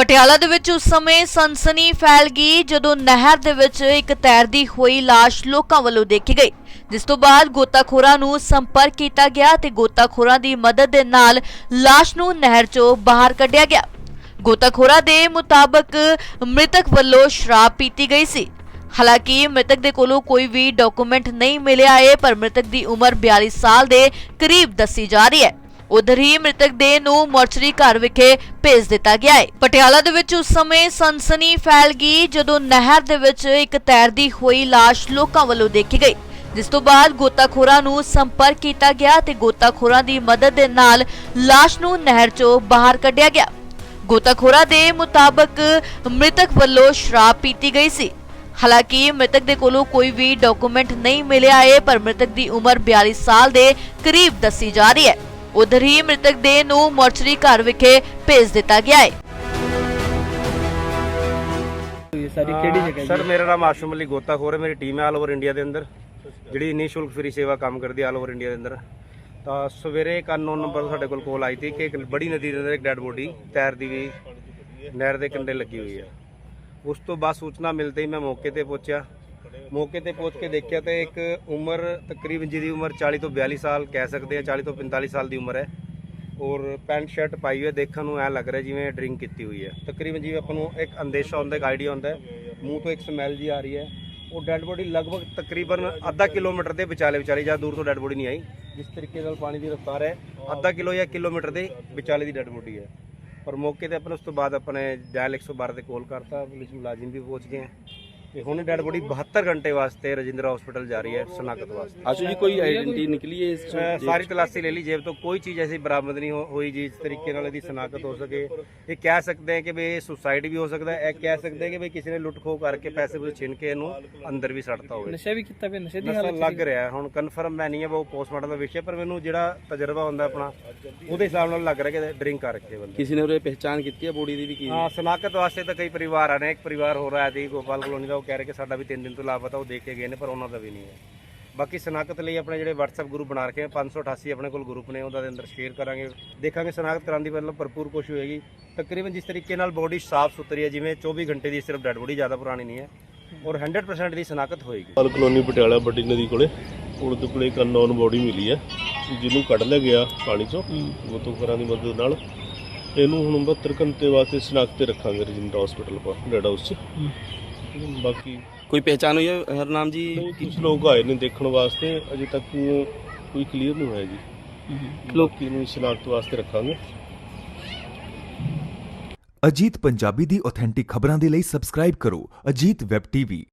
ਪਟਿਆਲਾ ਦੇ ਵਿੱਚ ਉਸ ਸਮੇਂ ਸਨਸਨੀ ਫੈਲ ਗਈ ਜਦੋਂ ਨਹਿਰ ਦੇ ਵਿੱਚ ਇੱਕ ਤੈਰਦੀ ਹੋਈ ਲਾਸ਼ ਲੋਕਾਂ ਵੱਲੋਂ ਦੇਖੀ ਗਈ। ਜਿਸ ਤੋਂ ਬਾਅਦ ਗੋਤਾਖੋਰਾਂ ਨੂੰ ਸੰਪਰਕ ਕੀਤਾ ਗਿਆ ਤੇ ਗੋਤਾਖੋਰਾਂ ਦੀ ਮਦਦ ਦੇ ਨਾਲ ਲਾਸ਼ ਨੂੰ ਨਹਿਰ 'ਚੋਂ ਬਾਹਰ ਕੱਢਿਆ ਗਿਆ। ਗੋਤਾਖੋਰਾਂ ਦੇ ਮੁਤਾਬਕ ਮ੍ਰਿਤਕ ਵੱਲੋਂ ਸ਼ਰਾਬ ਪੀਤੀ ਗਈ ਸੀ। ਹਾਲਾਂਕਿ ਮ੍ਰਿਤਕ ਦੇ ਕੋਲੋਂ ਕੋਈ ਵੀ ਡਾਕੂਮੈਂਟ ਨਹੀਂ ਮਿਲਿਆ ਏ ਪਰ ਮ੍ਰਿਤਕ ਦੀ ਉਮਰ 42 ਸਾਲ ਦੇ ਕਰੀਬ ਦੱਸੀ ਜਾ ਰਹੀ ਹੈ। ਉਧਰ ਹੀ ਮ੍ਰਿਤਕ ਦੇਹ ਨੂੰ ਮੋਰਚਰੀ ਘਰ ਵਿਖੇ ਭੇਜ ਦਿੱਤਾ ਗਿਆ ਹੈ। ਪਟਿਆਲਾ ਦੇ ਵਿੱਚ ਉਸ ਸਮੇਂ ਸਨਸਨੀ ਫੈਲ ਗਈ ਜਦੋਂ ਨਹਿਰ ਦੇ ਵਿੱਚ ਇੱਕ ਤੈਰਦੀ ਹੋਈ ਲਾਸ਼ ਲੋਕਾਂ ਵੱਲੋਂ ਦੇਖੀ ਗਈ। ਜਿਸ ਤੋਂ ਬਾਅਦ ਗੋਤਾਖੋਰਾਂ ਨੂੰ ਸੰਪਰਕ ਕੀਤਾ ਗਿਆ ਤੇ ਗੋਤਾਖੋਰਾਂ ਦੀ ਮਦਦ ਦੇ ਨਾਲ ਲਾਸ਼ ਨੂੰ ਨਹਿਰ 'ਚੋਂ ਬਾਹਰ ਕੱਢਿਆ ਗਿਆ। ਗੋਤਾਖੋਰਾਂ ਦੇ ਮੁਤਾਬਕ ਮ੍ਰਿਤਕ ਵੱਲੋਂ ਸ਼ਰਾਬ ਪੀਤੀ ਗਈ ਸੀ। ਹਾਲਾਂਕਿ ਮ੍ਰਿਤਕ ਦੇ ਕੋਲੋਂ ਕੋਈ ਵੀ ਡਾਕੂਮੈਂਟ ਨਹੀਂ ਮਿਲਿਆ ਹੈ, ਪਰ ਮ੍ਰਿਤਕ ਦੀ ਉਮਰ 42 ਸਾਲ ਦੇ ਕਰੀਬ ਦੱਸੀ ਜਾ ਰਹੀ ਹੈ। ਉਧਰ ਹੀ ਮ੍ਰਿਤਕ ਦੇਹ ਨੂੰ ਮੋਰਚਰੀ ਘਰ ਵਿਖੇ ਭੇਜ ਦਿੱਤਾ ਗਿਆ ਹੈ। ਇਹ ਸਾਰੀ ਕਿਹੜੀ ਜਗ੍ਹਾ ਸਰ ਮੇਰਾ ਨਾਮ ਆਸ਼ਮ ਅਲੀ ਗੋਤਾਖੋਰ ਹੈ। ਮੇਰੀ ਟੀਮ ਹੈ ਆਲ ਓਵਰ ਇੰਡੀਆ ਦੇ ਅੰਦਰ ਜਿਹੜੀ ਨਿਸ਼ੁਲਕ ਫ੍ਰੀ ਸੇਵਾ ਕੰਮ ਕਰਦੀ ਹੈ ਆਲ ਓਵਰ ਇੰਡੀਆ ਦੇ ਅੰਦਰ। ਤਾਂ ਸਵੇਰੇ ਇੱਕ ਅਨਨੋਨ ਨੰਬਰ ਸਾਡੇ ਕੋਲ ਕਾਲ ਆਈ ਸੀ ਕਿ ਇੱਕ ਬੜੀ ਨਦੀ ਦੇ ਅੰਦਰ ਇੱਕ ਡੈੱਡ ਬੋਡੀ ਤੈਰਦੀ ਵੀ ਨਹਿਰ ਦੇ ਕੰਢੇ ਲੱਗੀ ਹੋਈ ਹੈ। ਉਸ ਤੋਂ ਬਾਅਦ ਸੂਚਨਾ ਮਿਲਦੇ ਹੀ ਮੈਂ ਮੌਕੇ ਤੇ ਪਹੁੰਚਿਆ। ਮੌਕੇ ਤੇ ਪਹੁੰਚ ਕੇ ਦੇਖਿਆ ਤੇ ਇੱਕ ਉਮਰ ਤਕਰੀਬਨ ਜਿਹਦੀ ਉਮਰ 40 ਤੋਂ 42 ਸਾਲ ਕਹਿ ਸਕਦੇ ਆ 40 ਤੋਂ 45 ਸਾਲ ਦੀ ਉਮਰ ਹੈ। ਔਰ ਪੈਂਟ ਸ਼ਰਟ ਪਾਈ ਹੋਈ ਹੈ, ਦੇਖਣ ਨੂੰ ਐ ਲੱਗ ਰਿਹਾ ਜਿਵੇਂ ਡਰਿੰਕ ਕੀਤੀ ਹੋਈ ਹੈ। ਤਕਰੀਬਨ ਜਿਵੇਂ ਆਪਾਂ ਨੂੰ ਇੱਕ ਅੰਦੇਸ਼ਾ ਹੁੰਦਾ, ਇੱਕ ਆਈਡੀਆ ਹੁੰਦਾ ਮੂੰਹ ਤੋਂ ਇੱਕ ਸਮੈਲ ਜੀ ਆ ਰਹੀ ਹੈ। ਉਹ ਡੈੱਡ ਬੋਡੀ ਲਗਭਗ ਤਕਰੀਬਨ ਅੱਧਾ ਕਿਲੋਮੀਟਰ ਦੇ ਵਿਚਾਲੇ ਵਿਚਾਲੇ ਜਾਂ ਦੂਰ ਤੋਂ ਡੈੱਡ ਬੋਡੀ ਨਹੀਂ ਆਈ। ਜਿਸ ਤਰੀਕੇ ਨਾਲ ਪਾਣੀ ਦੀ ਰਫ਼ਤਾਰ ਹੈ, ਅੱਧਾ ਕਿਲੋ ਜਾਂ ਕਿਲੋਮੀਟਰ ਦੇ ਵਿਚਾਲੇ ਦੀ ਡੈੱਡ ਬੋਡੀ ਹੈ। ਔਰ ਮੌਕੇ ਤੇ ਆਪਾਂ ਉਸ ਤੋਂ ਬਾਅਦ ਆਪਣੇ ਡਾਇਲ 112 ਤੇ ਕਾਲ ਕਰਤਾ, ਪੁਲਿਸ ਮੁਲਾਜ਼ਮ ਵੀ ਪਹੁੰਚ ਗਏ ਤੇ ਹੁਣ ਡੈੱਡ ਬੋਡੀ 72 ਘੰਟੇ ਵਾਸਤੇ ਰਜਿੰਦਰਾ ਹਸਪੀਟਲ ਜਾ ਰਹੀ ਹੈ ਸਨਾਕਤ ਵਾਸਤੇ। ਆਸ਼ੂ ਜੀ ਕੋਈ ਆਇਡੈਂਟੀ ਨਿਕਲੀ ਹੈ ਇਸ ਚੋਂ? ਸਾਰੀ ਤਲਾਸ਼ੀ ਲੈ ਲਈ ਜੇਬ ਤੋਂ। ਕੋਈ ਚੀਜ਼ ਐਸੀ ਬਰਾਮਦ ਨਹੀਂ ਹੋ- ਹੋਈ ਜਿਸ ਤਰੀਕੇ ਨਾਲ ਇਹਦੀ ਸਨਾਖਤ ਹੋ ਸਕੇ। ਇਹ ਕਹਿ ਸਕਦੇ ਹਾਂ ਕਿ ਵੀ ਇਹ ਸੁਸਾਈਡ ਵੀ ਹੋ ਸਕਦਾ ਹੈ। ਇਹ ਕਹਿ ਸਕਦੇ ਹਾਂ ਕਿ ਵੀ ਕਿਸੇ ਨੇ ਲੁੱਟ ਖੋਹ ਕਰਕੇ ਪੈਸੇ ਪੂਸੇ ਛਿਨ ਕੇ ਇਹਨੂੰ ਅੰਦਰ ਵੀ ਸੱਟਤਾ ਹੋਵੇ। ਨਸ਼ਾ ਵੀ ਕੀਤਾ ਪਿਆ ਨਸ਼ੇ ਦੀ ਨਸ਼ਾ ਹਾਲਤ ਲੱਗ ਰਿਹਾ ਹੈ। ਹੁਣ ਕਨਫਰਮ ਮੈਂ ਨਹੀਂ ਹੈ ਉਹ ਪੋਸਟਮਾਰਟਮ ਦਾ ਵਿਸ਼ੇ ਪਰ ਮੈਨੂੰ ਜਿਹੜਾ ਤਜਰਬਾ ਹੁੰਦਾ ਆਪਣਾ ਉਹਦੇ ਹਿਸਾਬ ਨਾਲ ਲੱਗ ਰਿਹਾ ਕਿ ਡਰਿੰਕ ਕਰ ਰੱਖੇ ਬੰਦੇ। ਕਿਸੇ ਨੇ ਉਹਰੇ ਪਹਿਚਾਨ ਕੀਤੀ ਹੈ ਬੋਡੀ ਦੀ ਵੀ ਕੀ? ਹਾਂ ਸਨਾਖਤ ਵਾਸਤੇ ਤਾਂ ਕਈ ਪਰਿਵਾਰ ਆ ਨੇ। ਇੱਕ ਪਰਿਵਾਰ ਹੋ ਰਿਹਾ ਹੈ ਗੋਪਾਲ ਕਲੋਨੀ ਦਾ ਉਹ ਕਹਿ ਰਹੇ ਕਿ ਸਾਡਾ ਵੀ 3 ਦਿਨ ਤੋਂ ਲਾਪਤਾ ਉਹ ਦੇਖ ਕੇ ਗਏ ਨੇ ਪਰ ਉਹਨਾਂ ਦਾ ਵੀ ਨਹੀਂ ਹੈ। ਬਾਕੀ ਸਨਾਖਤ ਲਈ ਆਪਣੇ ਜਿਹੜੇ WhatsApp ਗਰੁੱਪ ਬਣਾ ਰੱਖੇ ਆ 588 ਆਪਣੇ ਕੋਲ ਗਰੁੱਪ ਨੇ ਉਹਦਾ ਦੇ ਅੰਦਰ ਸ਼ੇਅਰ ਕਰਾਂਗੇ। ਦੇਖਾਂਗੇ ਸਨਾਖਤ ਕਰਾਉਣ ਦੀ ਮਤਲਬ ਭਰਪੂਰ ਕੋਸ਼ਿਸ਼ ਹੋਏਗੀ। ਤਕਰੀਬਨ ਜਿਸ ਤਰੀਕੇ ਨਾਲ ਬੋਡੀ ਸਾਫ਼ ਸੁਥਰੀ ਹੈ ਜਿਵੇਂ 24 ਘੰਟੇ ਦੀ ਸਿਰਫ ਡੈਡ ਬੋਡੀ ਜ਼ਿਆਦਾ ਪੁਰਾਣੀ ਨਹੀਂ ਹੈ ਔਰ 100% ਦੀ ਸਨਾਖਤ ਹੋਏਗੀ। ਪਾਲ ਕਲੋਨੀ ਪਟਿਆਲਾ ਵੱਡੀ ਨਦੀ ਕੋਲੇ ਪੁਲਿਸ ਦੇ ਕੋਲੇ ਇੱਕ ਅਨਨੋਨ ਬੋਡੀ ਮਿਲੀ ਹੈ ਜਿਹਨੂੰ ਕੱਢ ਲਿਆ ਗਿਆ ਪਾਣੀ ਚੋਂ ਗੋਤਾਖੋਰਾਂ ਦੀ ਮਦਦ ਨਾਲ। ਇਹਨੂੰ ਹੁਣ 72 ਘੰਟੇ ਵਾਸਤੇ ਸਨਾਖਤ ਤੇ ਰੱਖਾਂਗੇ ਰਜਿੰਦਰਾ ਹਸਪੀਟਲ ਪਰ ਡੈਡ ਹਾਊਸ 'ਚ। ਬਾਕੀ ਕੋਈ ਪਹਿਚਾਨ ਹੋਈ ਹੈ ਹਰ ਨਾਮ ਜੀ ਕੁਝ ਲੋਕ ਆਏ ਨੇ ਦੇਖਣ ਵਾਸਤੇ ਅਜੇ ਤੱਕ ਕੋਈ ਕਲੀਅਰ ਨਹੀਂ ਹੋਇਆ ਜੀ। ਲੋਕੀ ਨੂੰ ਸਨਾਖਤ ਵਾਸਤੇ ਰੱਖਾਂਗੇ। ਅਜੀਤ ਪੰਜਾਬੀ ਦੀ ਆਥੈਂਟਿਕ ਖਬਰਾਂ ਦੇ ਲਈ ਸਬਸਕ੍ਰਾਈਬ ਕਰੋ ਅਜੀਤ ਵੈਬ ਟੀਵੀ